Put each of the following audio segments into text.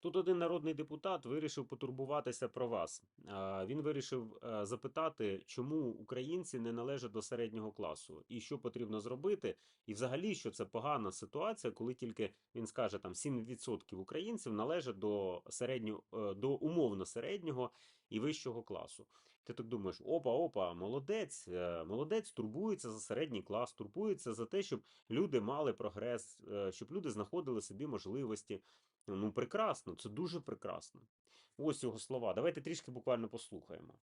Тут один народний депутат вирішив потурбуватися про вас. Він вирішив е, запитати, чому українці не належать до середнього класу, і що потрібно зробити, і взагалі, що це погана ситуація, коли тільки він скаже там 7% українців належать до середнього е, до умовно середнього і вищого класу. Ти так думаєш, опа, опа, молодець, е, молодець турбується за середній клас, турбується за те, щоб люди мали прогрес, щоб люди знаходили собі можливості. Ну, прекрасно, це дуже прекрасно. Ось його слова. Давайте трішки буквально послухаємо.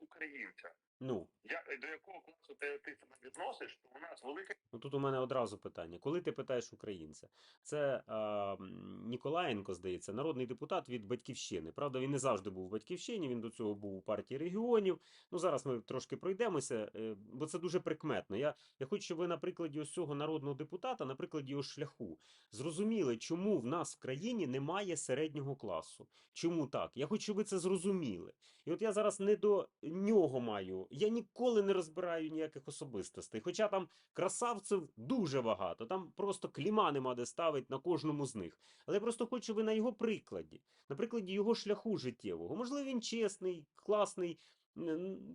Українця. Ну, Я, до якого класу ти, ти себе відносиш, то у нас велика ну тут у мене одразу питання. Коли ти питаєш українця? Це м, Ніколаєнко, здається, народний депутат від Батьківщини. Правда, він не завжди був в Батьківщині, він до цього був у партії регіонів. Ну, зараз ми трошки пройдемося, е, бо це дуже прикметно. Я, я хочу, щоб ви на прикладі ось цього народного депутата, на прикладі його шляху, зрозуміли, чому в нас в країні немає середнього класу. Чому так? Я хочу, щоб ви це зрозуміли. І от я зараз не до нього маю. Я ніколи не розбираю ніяких особистостей. Хоча там красавців дуже багато, там просто кліма нема де ставить на кожному з них. Але я просто хочу, ви на його прикладі, на прикладі його шляху життєвого. Можливо, він чесний, класний.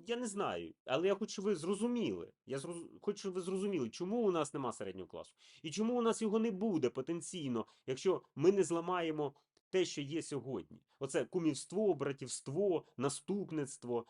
Я не знаю, але я хочу, ви зрозуміли. Я зроз... хочу, ви зрозуміли, чому у нас нема середнього класу, і чому у нас його не буде потенційно, якщо ми не зламаємо те, що є сьогодні. Оце кумівство, братівство, наступництво,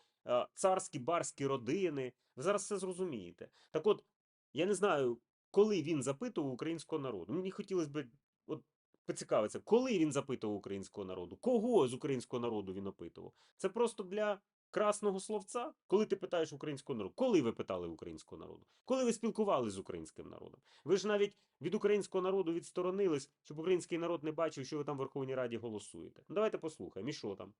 царські барські родини. Ви зараз все зрозумієте. Так от, я не знаю, коли він запитував українського народу. Мені хотілося б от, поцікавитися, коли він запитував українського народу, кого з українського народу він опитував. Це просто для красного словця, коли ти питаєш українського народу. Коли ви питали українського народу? Коли ви спілкувалися з українським народом? Ви ж навіть від українського народу відсторонились, щоб український народ не бачив, що ви там в Верховній Раді голосуєте. Ну, давайте послухаємо, і що там?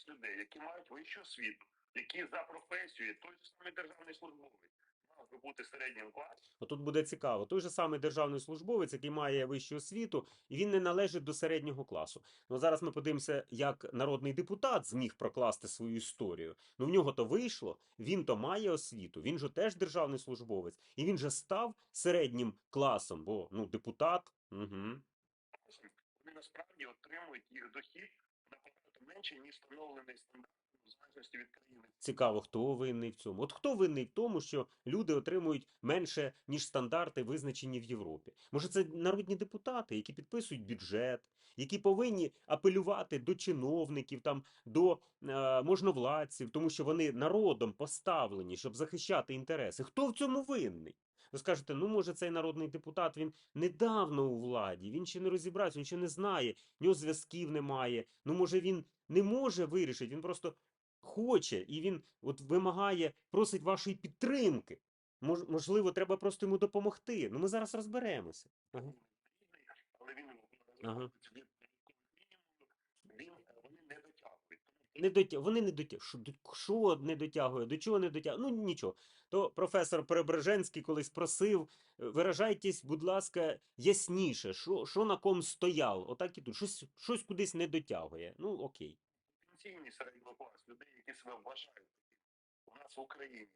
кількість людей, які мають вищу освіту, які за професією, той же самий державний службовець, мав би бути середнім класом. Отут буде цікаво. Той же самий державний службовець, який має вищу освіту, і він не належить до середнього класу. Ну зараз ми подивимося, як народний депутат зміг прокласти свою історію. Ну в нього то вийшло, він то має освіту, він же теж державний службовець, і він же став середнім класом, бо ну депутат. Угу. Вони насправді отримують їх дохід набагато менше, ніж встановлений стандарт залежності від країни. Цікаво, хто винний в цьому. От хто винний в тому, що люди отримують менше, ніж стандарти, визначені в Європі? Може, це народні депутати, які підписують бюджет, які повинні апелювати до чиновників, там, до е, можновладців, тому що вони народом поставлені, щоб захищати інтереси. Хто в цьому винний? Ви скажете, ну може цей народний депутат він недавно у владі, він ще не розібрався, він ще не знає, в нього зв'язків немає. Ну може він не може вирішити, він просто хоче і він от вимагає, просить вашої підтримки. Мож, можливо, треба просто йому допомогти. Ну ми зараз розберемося. Ага. Ага. не дотя... Вони не дотягують. Що, до- не дотягує? До чого не дотягує? Ну нічого. То професор Перебреженський колись просив, е, виражайтесь, будь ласка, ясніше, що, що на ком стояв. Отак і тут. Щось, щось кудись не дотягує. Ну окей. Потенційний середній клас людей, які себе вважають. У нас в Україні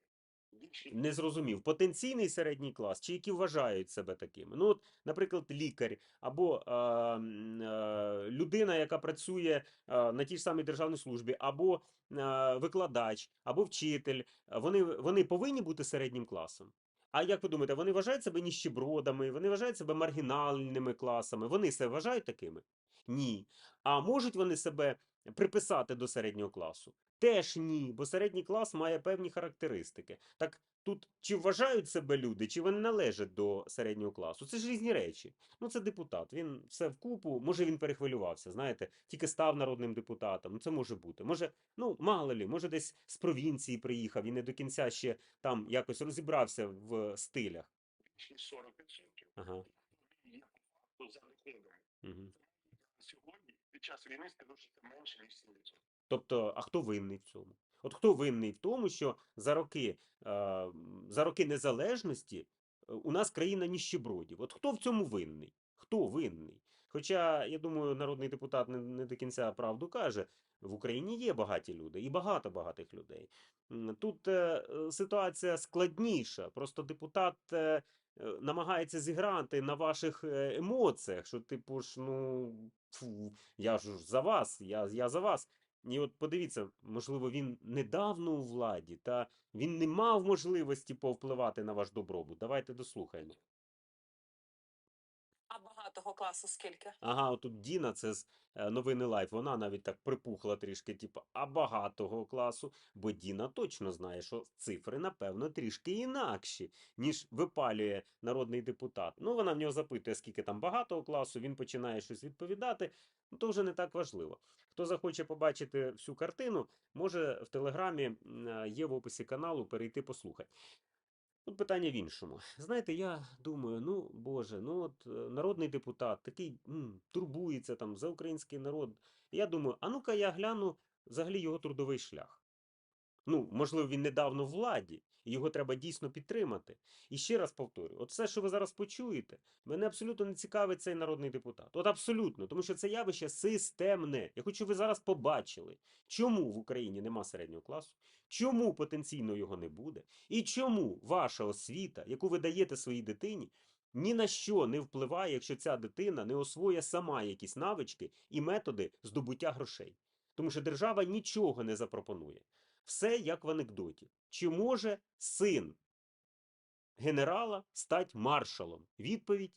Не зрозумів, потенційний середній клас, чи які вважають себе такими. Ну, от, наприклад, лікар або е, е, людина, яка працює е, на тій ж самій державній службі, або е, викладач, або вчитель, вони, вони повинні бути середнім класом. А як ви думаєте, вони вважають себе ніщебродами, вони вважають себе маргінальними класами, вони себе вважають такими? Ні. А можуть вони себе приписати до середнього класу? Теж ні, бо середній клас має певні характеристики. Так тут чи вважають себе люди, чи вони належать до середнього класу? Це ж різні речі. Ну, це депутат. Він все вкупу, може він перехвилювався, знаєте, тільки став народним депутатом. Ну, це може бути. Може, ну мало лі, може, десь з провінції приїхав і не до кінця ще там якось розібрався в стилях. більшість 40%. Ага. За. Угу. Час війни скажу, менше ніж 7%. Тобто, а хто винний в цьому? От хто винний в тому, що за роки, е, за роки незалежності е, у нас країна ніщебродів? От хто в цьому винний? Хто винний? Хоча, я думаю, народний депутат не, не до кінця правду каже, в Україні є багаті люди і багато багатих людей. Тут е, е, ситуація складніша. Просто депутат е, намагається зіграти на ваших е, емоціях, що типу ж, ну фу, я ж за вас, я, я за вас. І от подивіться, можливо, він недавно у владі, та він не мав можливості повпливати на ваш добробут. Давайте дослухаємо. Багатого класу скільки? Ага, отут Діна, це з е, новини Лайф. Вона навіть так припухла трішки, типу, а багатого класу. Бо Діна точно знає, що цифри, напевно, трішки інакші, ніж випалює народний депутат. Ну, вона в нього запитує, скільки там багатого класу, він починає щось відповідати. Ну, то вже не так важливо. Хто захоче побачити всю картину, може в телеграмі е, є в описі каналу перейти послухати. Тут питання в іншому. Знаєте, я думаю, ну Боже, ну от е, народний депутат такий м, турбується там за український народ. Я думаю, а ну-ка я гляну взагалі його трудовий шлях. Ну, можливо, він недавно в владі, і його треба дійсно підтримати. І ще раз повторюю: от все, що ви зараз почуєте, мене абсолютно не цікавить цей народний депутат. От абсолютно, тому що це явище системне. Я хочу, ви зараз побачили, чому в Україні нема середнього класу, чому потенційно його не буде, і чому ваша освіта, яку ви даєте своїй дитині, ні на що не впливає, якщо ця дитина не освоює сама якісь навички і методи здобуття грошей. Тому що держава нічого не запропонує. Все як в анекдоті. Чи може син генерала стати маршалом? Відповідь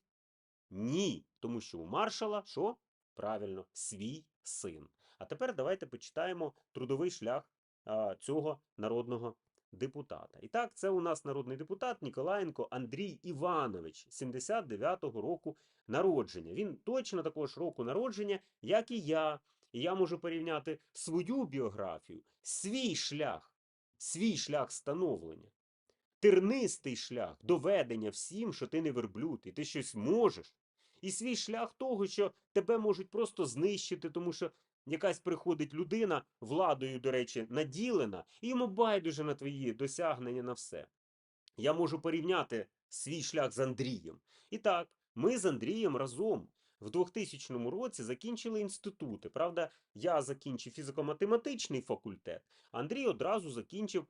ні. Тому що у маршала що? Правильно, свій син. А тепер давайте почитаємо трудовий шлях а, цього народного депутата. І так, це у нас народний депутат Ніколаєнко Андрій Іванович, 79-го року народження. Він точно такого ж року народження, як і я. І я можу порівняти свою біографію, свій шлях, свій шлях становлення, тернистий шлях доведення всім, що ти не верблюд, і ти щось можеш. І свій шлях того, що тебе можуть просто знищити, тому що якась приходить людина, владою, до речі, наділена, і йому байдуже на твої досягнення на все. Я можу порівняти свій шлях з Андрієм. І так, ми з Андрієм разом в 2000 році закінчили інститути. Правда, я закінчив фізико-математичний факультет, Андрій одразу закінчив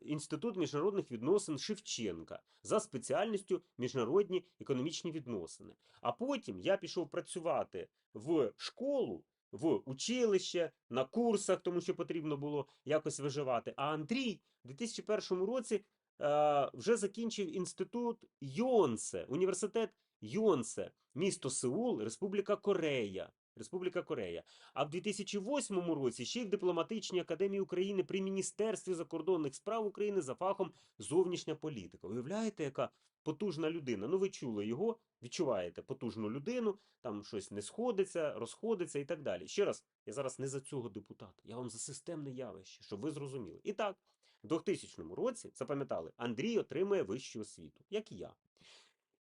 Інститут міжнародних відносин Шевченка за спеціальністю міжнародні економічні відносини. А потім я пішов працювати в школу, в училище, на курсах, тому що потрібно було якось виживати. А Андрій в 2001 році е, вже закінчив інститут Йонсе, університет Йонсе, місто Сеул, Республіка Корея. Республіка Корея. А в 2008 році ще й в дипломатичній академії України при Міністерстві закордонних справ України за фахом зовнішня політика. Уявляєте, яка потужна людина? Ну, ви чули його, відчуваєте потужну людину, там щось не сходиться, розходиться і так далі. Ще раз, я зараз не за цього депутата, я вам за системне явище, щоб ви зрозуміли. І так, в 2000 році, запам'ятали, Андрій отримує вищу освіту, як і я.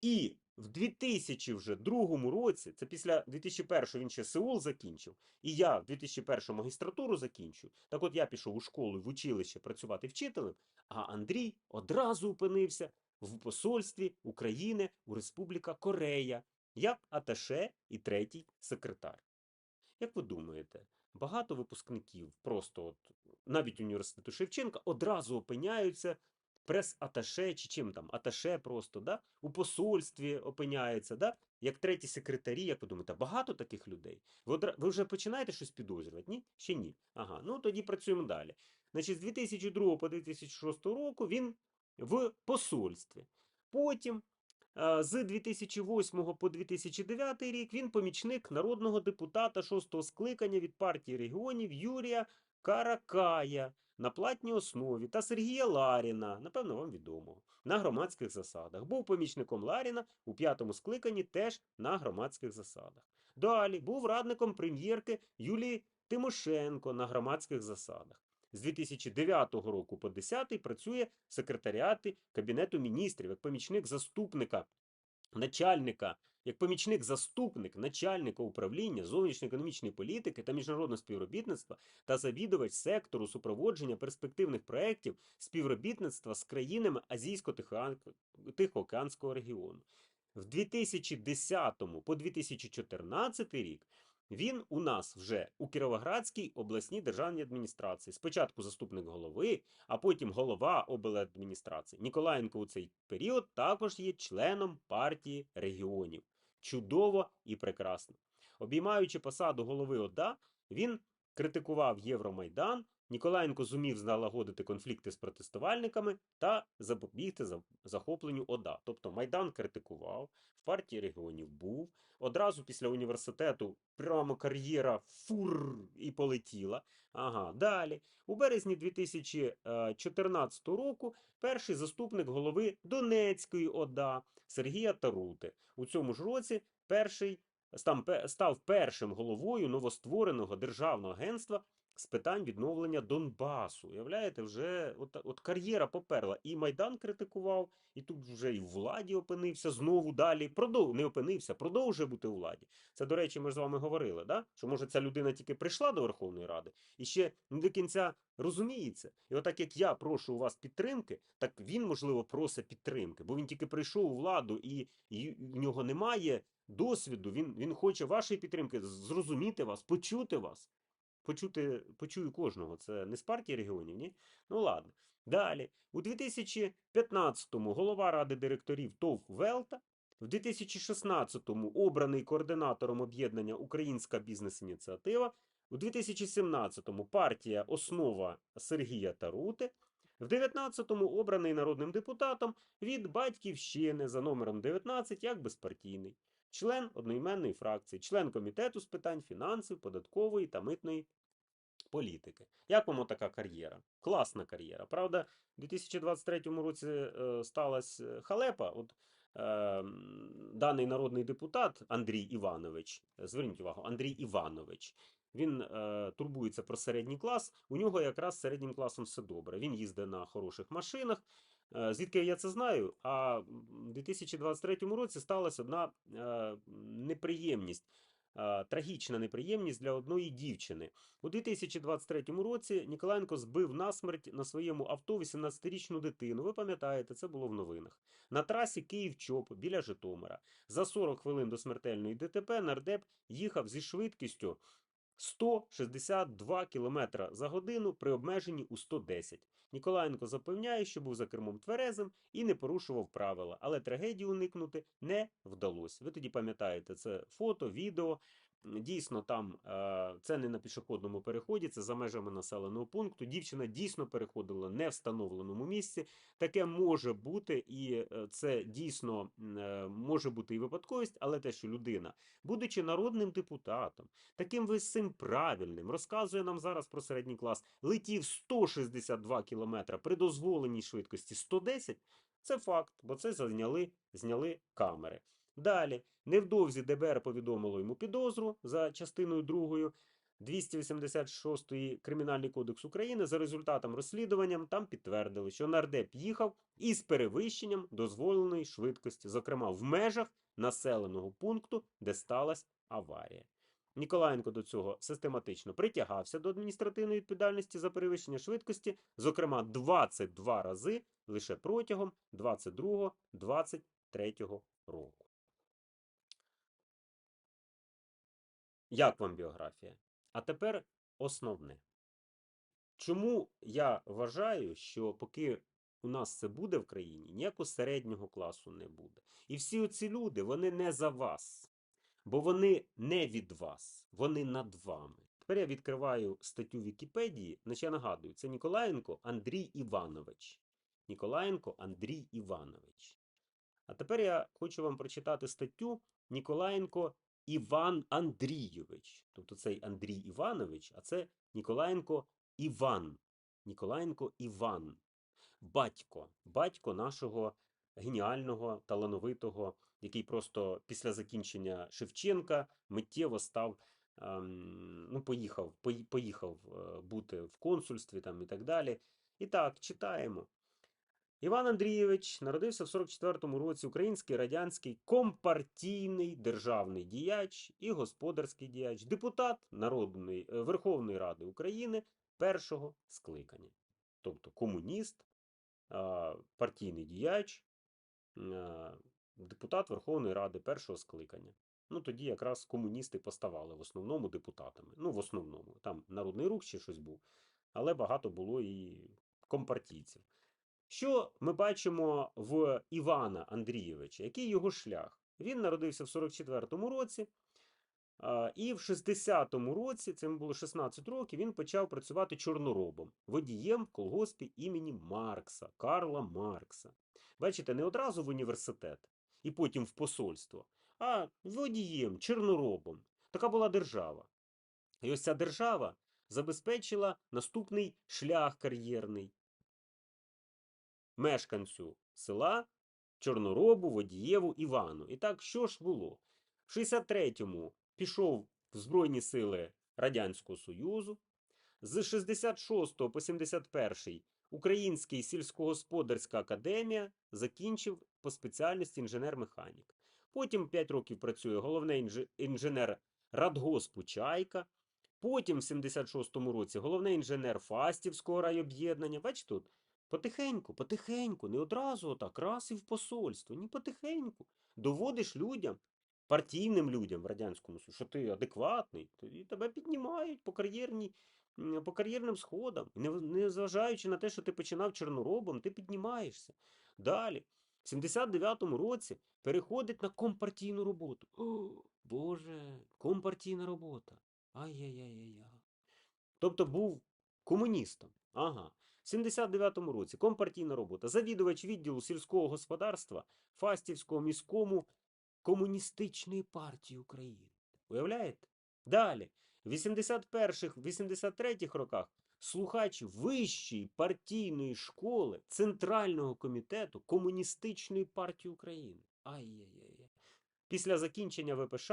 І в 2002 році, це після 2001 він ще Сеул закінчив, і я в 2001 магістратуру закінчив. Так от я пішов у школу, в училище працювати вчителем, а Андрій одразу опинився в посольстві України у Республіка Корея, як аташе і третій секретар. Як ви думаєте, багато випускників просто от, навіть університету Шевченка одразу опиняються прес-аташе чи чим там, аташе просто, да? у посольстві опиняється, да? як треті секретарі, як ви думаєте, багато таких людей? Ви, одра... ви вже починаєте щось підозрювати? Ні? Ще ні. Ага, ну тоді працюємо далі. Значить, з 2002 по 2006 року він в посольстві. Потім е, з 2008 по 2009 рік він помічник народного депутата шостого скликання від партії регіонів Юрія Каракая на платній основі та Сергія Ларіна, напевно, вам відомого, на громадських засадах. Був помічником Ларіна у п'ятому скликанні теж на громадських засадах. Далі був радником прем'єрки Юлії Тимошенко на громадських засадах. З 2009 року по 10 працює в секретаріаті Кабінету міністрів як помічник заступника, начальника, як помічник заступник начальника управління зовнішньоекономічної політики та міжнародного співробітництва та завідувач сектору супроводження перспективних проєктів співробітництва з країнами Азійсько-Тихоокеанського регіону. В 2010 по 2014 рік Він у нас вже у Кіровоградській обласній державній адміністрації. Спочатку заступник голови, а потім голова обладміністрації. Ніколаєнко у цей період також є членом партії регіонів. Чудово і прекрасно. Обіймаючи посаду голови ОДА, він критикував Євромайдан. Ніколаєнко зумів залагодити конфлікти з протестувальниками та запобігти за- захопленню ОДА. Тобто Майдан критикував, в партії регіонів був. Одразу після університету прямо кар'єра фур і полетіла. Ага, далі. У березні 2014 року перший заступник голови Донецької ОДА Сергія Тарути. У цьому ж році перший став першим головою новоствореного державного агентства з питань відновлення Донбасу. Уявляєте, вже от, от кар'єра поперла. І Майдан критикував, і тут вже і в владі опинився знову далі. Продов... Не опинився, продовжує бути у владі. Це, до речі, ми ж з вами говорили, да? що може ця людина тільки прийшла до Верховної Ради і ще не до кінця розуміється. І отак як я прошу у вас підтримки, так він, можливо, просить підтримки, бо він тільки прийшов у владу і, і в нього немає досвіду. Він, він хоче вашої підтримки, зрозуміти вас, почути вас. Почути, почую кожного. Це не з партії регіонів, ні? Ну ладно. Далі. У 2015-му голова ради директорів ТОВ Велта, в 2016-му обраний координатором об'єднання Українська бізнес-ініціатива, у 2017-му партія Основа Сергія Тарути, в 19-му обраний народним депутатом від Батьківщини за номером 19 як безпартійний, член одноіменної фракції, член комітету з питань фінансів, податкової та митної політики. Як вам така кар'єра? Класна кар'єра. Правда, у 2023 році е, сталася халепа. От е, даний народний депутат Андрій Іванович, е, зверніть увагу, Андрій Іванович. Він е, турбується про середній клас. У нього якраз з середнім класом все добре. Він їздить на хороших машинах. Е, Звідки я це знаю? А в 2023 році сталася одна е, неприємність, е, трагічна неприємність для одної дівчини. У 2023 році Ніколаєнко збив насмерть на своєму авто 18-річну дитину. Ви пам'ятаєте, це було в новинах. На трасі Київ-Чоп біля Житомира. За 40 хвилин до смертельної ДТП нардеп їхав зі швидкістю 162 км за годину при обмеженні у 110. Ніколаєнко запевняє, що був за кермом тверезим і не порушував правила, але трагедії уникнути не вдалося. Ви тоді пам'ятаєте це фото, відео. Дійсно, там це не на пішохідному переході, це за межами населеного пункту. Дівчина дійсно переходила не в встановленому місці. Таке може бути, і е, це дійсно е, може бути і випадковість, але те, що людина, будучи народним депутатом, таким висим правильним, розказує нам зараз про середній клас, летів 162 км при дозволеній швидкості 110, це факт, бо це зняли, зняли камери. Далі, невдовзі ДБР повідомило йому підозру за частиною 2 286 Кримінальний кодекс України. За результатом розслідування там підтвердили, що нардеп їхав із перевищенням дозволеної швидкості, зокрема в межах населеного пункту, де сталася аварія. Ніколаєнко до цього систематично притягався до адміністративної відповідальності за перевищення швидкості, зокрема 22 рази лише протягом 22-23 року. Як вам біографія? А тепер основне. Чому я вважаю, що поки у нас це буде в країні, ніякого середнього класу не буде. І всі оці люди, вони не за вас, бо вони не від вас, вони над вами. Тепер я відкриваю статтю Вікіпедії, значить я нагадую, це Ніколаєнко Андрій Іванович. Ніколаєнко Андрій Іванович. А тепер я хочу вам прочитати статтю Ніколаєнко Іван Андрійович. Тобто цей Андрій Іванович, а це Ніколаєнко Іван. Ніколаєнко Іван. Батько. Батько нашого геніального, талановитого, який просто після закінчення Шевченка миттєво став. ем, ну, поїхав, поїхав е, бути в консульстві там і так далі. І так, читаємо. Іван Андрійович народився в 44-му році український радянський компартійний державний діяч і господарський діяч, депутат Народної е, Верховної Ради України першого скликання. Тобто комуніст, партійний діяч, депутат Верховної Ради першого скликання. Ну тоді якраз комуністи поставали в основному депутатами. Ну, в основному. Там Народний рух ще щось був, але багато було і компартійців. Що ми бачимо в Івана Андрійовича? Який його шлях? Він народився в 44-му році, і в 60-му році, це йому було 16 років, він почав працювати чорноробом, водієм в колгоспі імені Маркса, Карла Маркса. Бачите, не одразу в університет і потім в посольство, а водієм, чорноробом. Така була держава. І ось ця держава забезпечила наступний шлях кар'єрний мешканцю села Чорноробу, Водієву, Івану. І так, що ж було? В 63-му пішов в Збройні сили Радянського Союзу. З 66 по 71 Український сільськогосподарська академія закінчив по спеціальності інженер-механік. Потім 5 років працює головний інженер радгоспу Чайка. Потім в 76-му році головний інженер Фастівського райоб'єднання. Бачите тут? Потихеньку, потихеньку, не одразу отак, раз і в посольство. Ні, потихеньку. Доводиш людям, партійним людям в Радянському Союзі, що ти адекватний, тоді тебе піднімають по, по кар'єрним сходам. І Не, не зважаючи на те, що ти починав чорноробом, ти піднімаєшся. Далі, в 79-му році переходить на компартійну роботу. О, Боже, компартійна робота. Ай-яй-яй-яй. Тобто був комуністом. Ага. В 79-му році компартійна робота. Завідувач відділу сільського господарства Фастівського міському комуністичної партії України. Уявляєте? Далі, в 81-83 роках слухач вищої партійної школи Центрального комітету Комуністичної партії України. Ай-яй-яй. Після закінчення ВПШ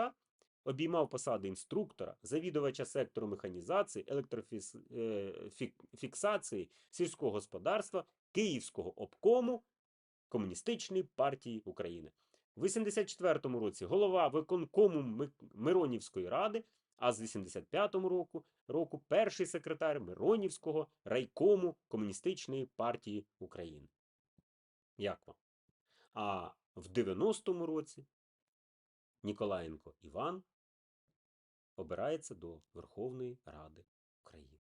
обіймав посади інструктора, завідувача сектору механізації, електрофіксації сільського господарства Київського обкому Комуністичної партії України. В 84-му році голова виконкому Миронівської ради, а з 85-му року, року перший секретар Миронівського райкому Комуністичної партії України. Як вам? А в 90-му році Ніколаєнко Іван обирається до Верховної Ради України.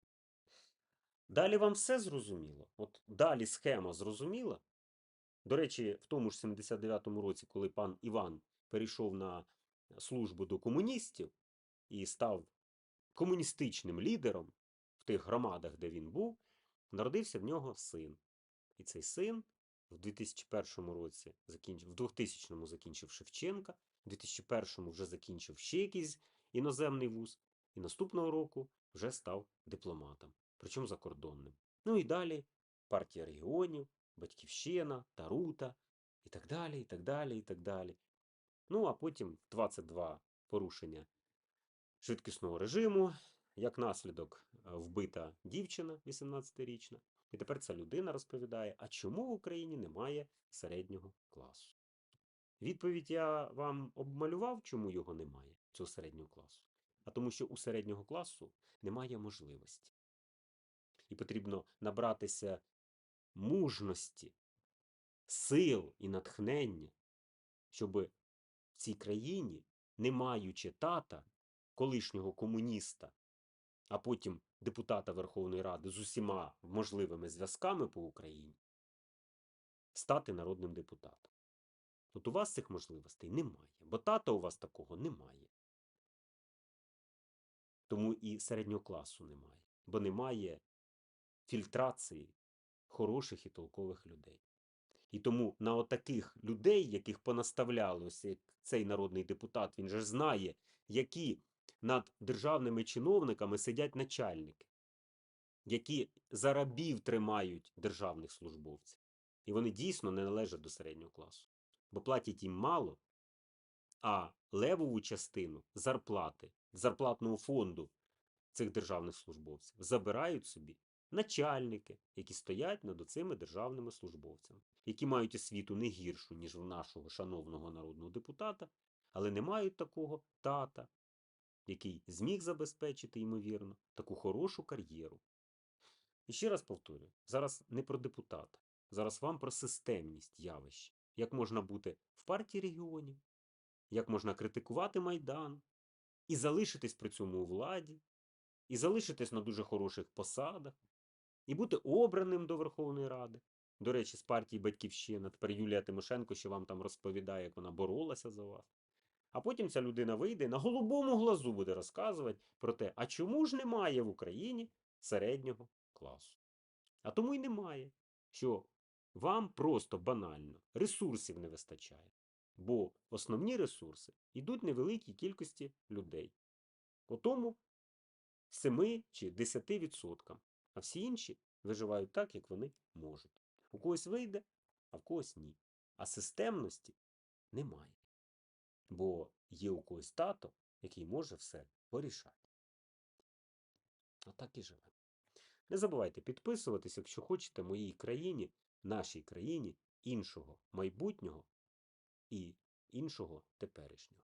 Далі вам все зрозуміло? От далі схема зрозуміла? До речі, в тому ж 79-му році, коли пан Іван перейшов на службу до комуністів і став комуністичним лідером в тих громадах, де він був, народився в нього син. І цей син в 2001 році в 2000-му закінчив Шевченка, в 2001-му вже закінчив ще якийсь іноземний вуз, і наступного року вже став дипломатом, причому закордонним. Ну і далі партія регіонів, Батьківщина, Тарута і так далі, і так далі, і так далі. Ну, а потім 22 порушення швидкісного режиму, як наслідок е, вбита дівчина 18-річна. І тепер ця людина розповідає, а чому в Україні немає середнього класу? Відповідь я вам обмалював, чому його немає, цього середнього класу. А тому, що у середнього класу немає можливості. І потрібно набратися мужності, сил і натхнення, щоб в цій країні, не маючи тата, колишнього комуніста, а потім депутата Верховної Ради з усіма можливими зв'язками по Україні, стати народним депутатом. От у вас цих можливостей немає, бо тата у вас такого немає. Тому і середнього класу немає, бо немає фільтрації хороших і толкових людей. І тому на отаких людей, яких понаставляли, ось як цей народний депутат, він же знає, які над державними чиновниками сидять начальники, які за рабів тримають державних службовців. І вони дійсно не належать до середнього класу, бо платять їм мало, а левову частину зарплати, зарплатного фонду цих державних службовців забирають собі начальники, які стоять над оцими державними службовцями, які мають освіту не гіршу, ніж в нашого шановного народного депутата, але не мають такого тата, який зміг забезпечити, ймовірно, таку хорошу кар'єру. І ще раз повторюю: зараз не про депутата, зараз вам про системність явищ. Як можна бути в партії регіонів, як можна критикувати Майдан, і залишитись при цьому у владі, і залишитись на дуже хороших посадах, і бути обраним до Верховної Ради. До речі, з партії Батьківщина. Тепер Юлія Тимошенко ще вам там розповідає, як вона боролася за вас. А потім ця людина вийде і на голубому глазу буде розказувати про те, а чому ж немає в Україні середнього класу. А тому й немає, що вам просто банально ресурсів не вистачає. Бо основні ресурси йдуть невеликій кількості людей. По тому 7 чи 10%. А всі інші виживають так, як вони можуть. У когось вийде, а в когось ні. А системності немає. Бо є у когось тато, який може все порішати. А так і живе. Не забувайте підписуватись, якщо хочете моїй країні, нашій країні, іншого майбутнього і іншого теперішнього.